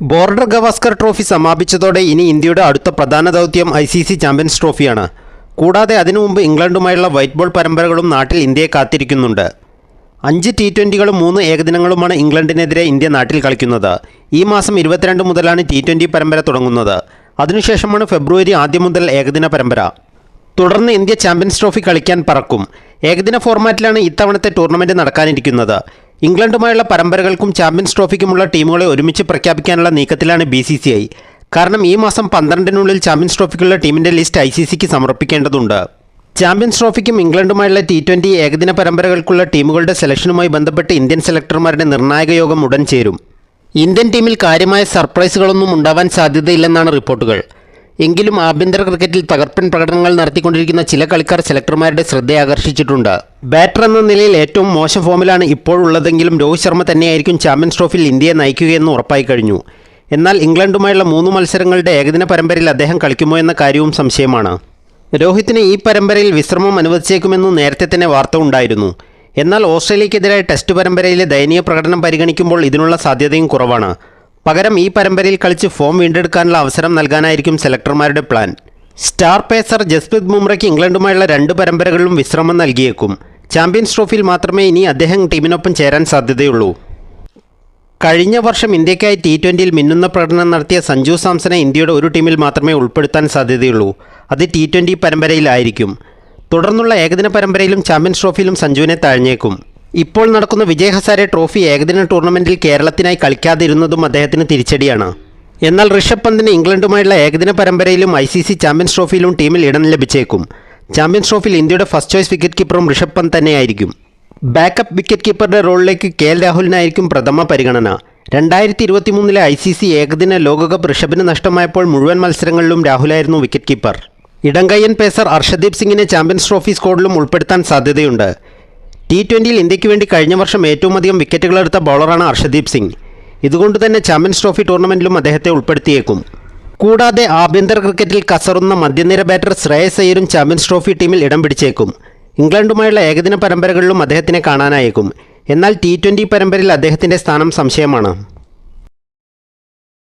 Border Gavaskar trophy സമാപിച്ചതോടെ ഇനി ഇന്ത്യയുടെ അടുത്ത പ്രധാന ദൗത്യം ഐ സി സി ചാമ്പ്യൻസ് ട്രോഫിയാണ്. കൂടാതെ അതിനു മുമ്പ് ഇംഗ്ലണ്ടുമായുള്ള വൈറ്റ് ബോൾ പരമ്പരകളും നാട്ടിൽ ഇന്ത്യയെ കാത്തിരിക്കുന്നുണ്ട്. അഞ്ച് ടി ട്വന്റികളും മൂന്ന് ഏകദിനങ്ങളുമാണ് ഇംഗ്ലണ്ടിനെതിരെ ഇന്ത്യ നാട്ടിൽ കളിക്കുന്നത്. ഈ മാസം ഇരുപത്തിരണ്ട് മുതലാണ് ടി ട്വന്റി പരമ്പര തുടങ്ങുന്നത്. അതിനുശേഷമാണ് ഫെബ്രുവരി ആദ്യം മുതൽ ഏകദിന പരമ്പര. തുടർന്ന് ഇന്ത്യ ചാമ്പ്യൻസ് ട്രോഫി കളിക്കാൻ പറക്കും. ഏകദിന ഫോർമാറ്റിലാണ് ഇത്തവണത്തെ ടൂർണമെന്റ് നടക്കാനിരിക്കുന്നത്. ഇംഗ്ലണ്ടുമായുള്ള പരമ്പരകൾക്കും ചാമ്പ്യൻസ് ട്രോഫിക്കുമുള്ള ടീമുകളെ ഒരുമിച്ച് പ്രഖ്യാപിക്കാനുള്ള നീക്കത്തിലാണ് ബി സി സി ഐ. കാരണം ഈ മാസം പന്ത്രണ്ടിനുള്ളിൽ ചാമ്പ്യൻസ് ട്രോഫിക്കുള്ള ടീമിന്റെ ലിസ്റ്റ് ഐ സി സിക്ക് സമർപ്പിക്കേണ്ടതുണ്ട്. ചാമ്പ്യൻസ് ട്രോഫിക്കും ഇംഗ്ലണ്ടുമായുള്ള ടി ട്വന്റി ഏകദിന പരമ്പരകൾക്കുള്ള ടീമുകളുടെ സെലക്ഷനുമായി ബന്ധപ്പെട്ട് ഇന്ത്യൻ സെലക്ടർമാരുടെ നിർണായക യോഗം ഉടൻ ചേരും. ഇന്ത്യൻ ടീമിൽ കാര്യമായ സർപ്രൈസുകളൊന്നും ഉണ്ടാവാൻ സാധ്യതയില്ലെന്നാണ് റിപ്പോർട്ടുകൾ. എങ്കിലും ആഭ്യന്തര ക്രിക്കറ്റിൽ തകർപ്പൻ പ്രകടനങ്ങൾ നടത്തിക്കൊണ്ടിരിക്കുന്ന ചില കളിക്കാർ സെലക്ടർമാരുടെ ശ്രദ്ധയാകർഷിച്ചിട്ടുണ്ട്. ബാറ്റർ എന്ന നിലയിൽ ഏറ്റവും മോശം ഫോമിലാണ് ഇപ്പോഴുള്ളതെങ്കിലും രോഹിത് ശർമ്മ തന്നെയായിരിക്കും ചാമ്പ്യൻസ് ട്രോഫിയിൽ ഇന്ത്യയെ നയിക്കുകയെന്ന് ഉറപ്പായി കഴിഞ്ഞു. എന്നാൽ ഇംഗ്ലണ്ടുമായുള്ള മൂന്ന് മത്സരങ്ങളുടെ ഏകദിന പരമ്പരയിൽ അദ്ദേഹം കളിക്കുമോ എന്ന കാര്യവും സംശയമാണ്. രോഹിത്തിന് ഈ പരമ്പരയിൽ വിശ്രമം അനുവദിച്ചേക്കുമെന്ന് നേരത്തെ തന്നെ വാർത്ത ഉണ്ടായിരുന്നു. എന്നാൽ ഓസ്ട്രേലിയക്കെതിരായ ടെസ്റ്റ് പരമ്പരയിലെ ദയനീയ പ്രകടനം പരിഗണിക്കുമ്പോൾ ഇതിനുള്ള സാധ്യതയും കുറവാണ്. പകരം ഈ പരമ്പരയിൽ കളിച്ച് ഫോം വീണ്ടെടുക്കാനുള്ള അവസരം നൽകാനായിരിക്കും സെലക്ടർമാരുടെ പ്ലാൻ സ്റ്റാർ പേസർ ജസ്പ്രീത് ബുംറയ്ക്ക് ഇംഗ്ലണ്ടുമായുള്ള രണ്ട് പരമ്പരകളിലും വിശ്രമം നൽകിയേക്കും. ചാമ്പ്യൻസ് ട്രോഫിയിൽ മാത്രമേ ഇനി അദ്ദേഹം ടീമിനൊപ്പം ചേരാൻ സാധ്യതയുള്ളൂ. കഴിഞ്ഞ വർഷം ഇന്ത്യക്കായി ടി ട്വന്റിയിൽ മിന്നുന്ന പ്രകടനം നടത്തിയ സഞ്ജു സാംസനെ ഇന്ത്യയുടെ ഒരു ടീമിൽ മാത്രമേ ഉൾപ്പെടുത്താൻ സാധ്യതയുള്ളൂ. അത് ടി ട്വന്റി പരമ്പരയിലായിരിക്കും. തുടർന്നുള്ള ഏകദിന പരമ്പരയിലും ചാമ്പ്യൻസ് ട്രോഫിയിലും സഞ്ജുവിനെ താഴ്ന്നേക്കും. ഇപ്പോൾ നടക്കുന്ന വിജയ് ഹസാരെ ട്രോഫി ഏകദിന ടൂർണമെന്റിൽ കേരളത്തിനായി കളിക്കാതിരുന്നതും അദ്ദേഹത്തിന് തിരിച്ചടിയാണ്. എന്നാൽ ഋഷഭ് പന്തിന് ഇംഗ്ലണ്ടുമായുള്ള ഏകദിന പരമ്പരയിലും ഐ സി സി ചാമ്പ്യൻസ് ട്രോഫിയിലും ടീമിൽ ഇടം ലഭിച്ചേക്കും. ചാമ്പ്യൻസ് ട്രോഫിയിൽ ഇന്ത്യയുടെ ഫസ്റ്റ് ചോയ്സ് വിക്കറ്റ് കീപ്പറും ഋഷഭ് പന്ത് തന്നെയായിരിക്കും. ബാക്കപ്പ് വിക്കറ്റ് കീപ്പറുടെ റോളിലേക്ക് കെ എൽ രാഹുലിനായിരിക്കും പ്രഥമ പരിഗണന. രണ്ടായിരത്തി ഇരുപത്തി മൂന്നിലെ ഐ സി സി ഏകദിന ലോകകപ്പ് ഋഷഭിന് നഷ്ടമായപ്പോൾ മുഴുവൻ മത്സരങ്ങളിലും രാഹുലായിരുന്നു വിക്കറ്റ് കീപ്പർ. ഇടങ്കയ്യൻ പേസർ അർഷദീപ് സിംഗിനെ ചാമ്പ്യൻസ് ട്രോഫി സ്ക്വാഡിലും ഉൾപ്പെടുത്താൻ സാധ്യതയുണ്ട്. ടി ട്വന്റിയിൽ ഇന്ത്യയ്ക്ക് വേണ്ടി കഴിഞ്ഞ വർഷം ഏറ്റവും അധികം വിക്കറ്റുകളെടുത്ത ബൗളറാണ് അർഷദീപ് സിംഗ്. ഇതുകൊണ്ട് തന്നെ ചാമ്പ്യൻസ് ട്രോഫി ടൂർണമെന്റിലും അദ്ദേഹത്തെ ഉൾപ്പെടുത്തിയേക്കും. കൂടാതെ ആഭ്യന്തര ക്രിക്കറ്റിൽ കസറുന്ന മധ്യനിര ബാറ്റർ ശ്രേയസ് അയ്യരും ചാമ്പ്യൻസ് ട്രോഫി ടീമിൽ ഇടം പിടിച്ചേക്കും. ഇംഗ്ലണ്ടുമായുള്ള ഏകദിന പരമ്പരകളിലും അദ്ദേഹത്തിനെ കാണാനായേക്കും. എന്നാൽ ടി ട്വന്റി പരമ്പരയിൽ അദ്ദേഹത്തിന്റെ സ്ഥാനം സംശയമാണ്.